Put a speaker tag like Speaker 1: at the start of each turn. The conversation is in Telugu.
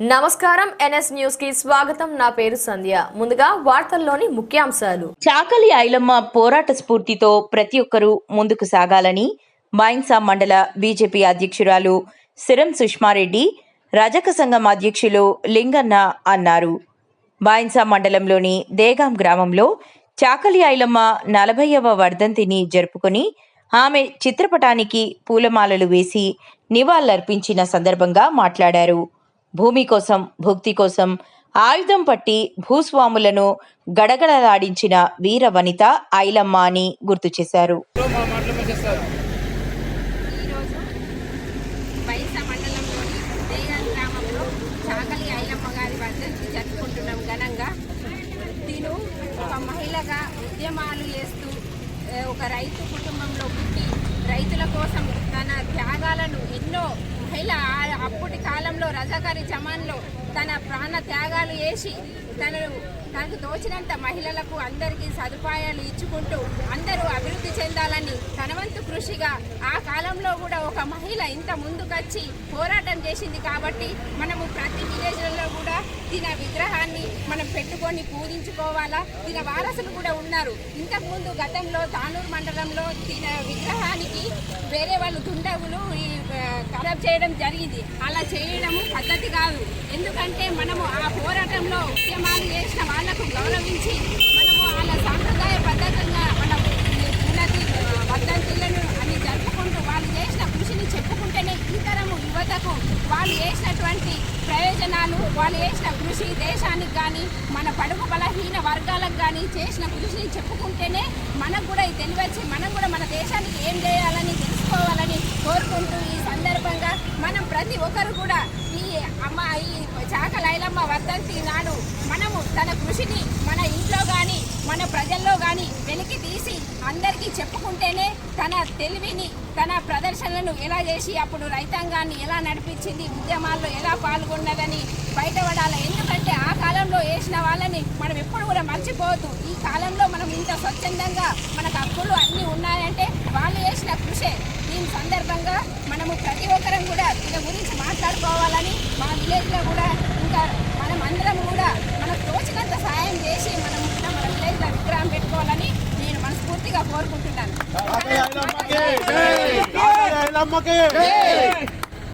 Speaker 1: నమస్కారం ఎన్ఎస్ న్యూస్కి స్వాగతం. నా పేరు సంధ్య. ముందుగా వార్తల్లోని ముఖ్యాంశాలు.
Speaker 2: చాకలి ఐలమ్మ పోరాట స్ఫూర్తితో ప్రతి ఒక్కరూ ముందుకు సాగాలని మైన్సా మండల బీజేపీ అధ్యక్షురాలు సిరం సుష్మారెడ్డి రజక సంఘం అధ్యక్షులు లింగన్న అన్నారు. బాయిన్సా మండలంలోని దేగాం గ్రామంలో చాకలి ఐలమ్మ నలభైవ వర్ధంతిని జరుపుకొని ఆమె చిత్రపటానికి పూలమాలలు వేసి నివాళులర్పించిన సందర్భంగా మాట్లాడారు. భూమి కోసం భుక్తి కోసం ఆయుధం పట్టి భూస్వాములను గడగడలాడించిన వీర వనిత ఐలమ్మ అని గుర్తు చేశారు.
Speaker 3: గ్రామంలో చాకలి ఐలమ్మ గారి ఘనంగా. ఒక మహిళగా ఉద్యమాలు చేస్తూ ఒక రైతు కుటుంబంలో పుట్టి రైతుల కోసం తన త్యాగాలను ఎన్నో మహిళ ఆ- అప్పటి కాలంలో రజాకారి జమాన్లో తన ప్రాణ త్యాగాలు చేసి తనను తనకు తోచినంత మహిళలకు అందరికీ సదుపాయాలు ఇచ్చుకుంటూ అందరూ అభివృద్ధి చెందాలని తనవంతు కృషిగా ఆ కాలంలో కూడా ఒక మహిళ ఇంత ముందుకొచ్చి పోరాటం చేసింది కాబట్టి మనము ప్రతి విలేజ్లలో కూడా తిన విగ్రహాన్ని మనం పెట్టుకొని పూజించుకోవాలా? తిన వారసులు కూడా ఉన్నారు. ఇంతకుముందు గతంలో తానూరు మండలంలో తిన విగ్రహానికి వేరే వాళ్ళు దుండగులు ఈ ఖరాబ్ చేయడం జరిగింది. అలా చేయడం పద్ధతి కాదు. ఎందుకంటే మనము ఆ పోరాటంలో ఉద్యమాలు చేసిన వాళ్ళకు గౌరవించి మనము వాళ్ళ సాంప్రదాయ పద్ధతంగా మన ఉన్నది వర్ధంతులను అని జరుపుకుంటూ వాళ్ళు చేసిన కృషిని చెప్పుకుంటేనే ఈ తరము యువతకు వాళ్ళు చేసినటువంటి ప్రయోజనాలు వాళ్ళు చేసిన కృషి దేశానికి కానీ మన పడుగు బలహీన వర్గాలకు కానీ చేసిన కృషిని చెప్పుకుంటేనే మనకు కూడా ఇది తెలివచ్చి మనం కూడా మన దేశానికి ఏం చేయాలని చేసుకోవాలని కోరుకుంటూ ఈ సందర్భంగా మనం ప్రతి ఒక్కరు కూడా ఈ అమ్మ ఈ చాక లైలమ్మ వర్ధంతి నాడు మనము తన కృషిని మన ఇంట్లో కానీ మన ప్రజల్లో కానీ వెలికి తీసి అందరికీ చెప్పుకుంటేనే తన తెలివిని తన ప్రదర్శనలను ఎలా చేసి అప్పుడు రైతాంగాన్ని ఎలా నడిపించింది ఉద్యమాల్లో ఎలా పాల్గొన్నదని బయటపడాలి. ఎందుకంటే ఆ కాలంలో వేసిన వాళ్ళని మనం ఎప్పుడు కూడా మర్చిపోవద్దు. ఈ కాలంలో మనం ఇంత స్వచ్ఛందంగా మనకు హక్కులు అన్నీ ఉన్నాయంటే వాళ్ళు వేసిన కృషే. దీని సందర్భంగా మనము ప్రతి ఒక్కరం కూడా దీని గురించి మాట్లాడుకోవాలని మా విలేజ్లో కూడా ఇంకా మనం అందరం కూడా మనకు తోచినంత సాయం చేసి మనం కూడా మన విలేజ్లో విగ్రహం పెట్టుకోవాలని నేను మనస్ఫూర్తిగా కోరుకుంటున్నాను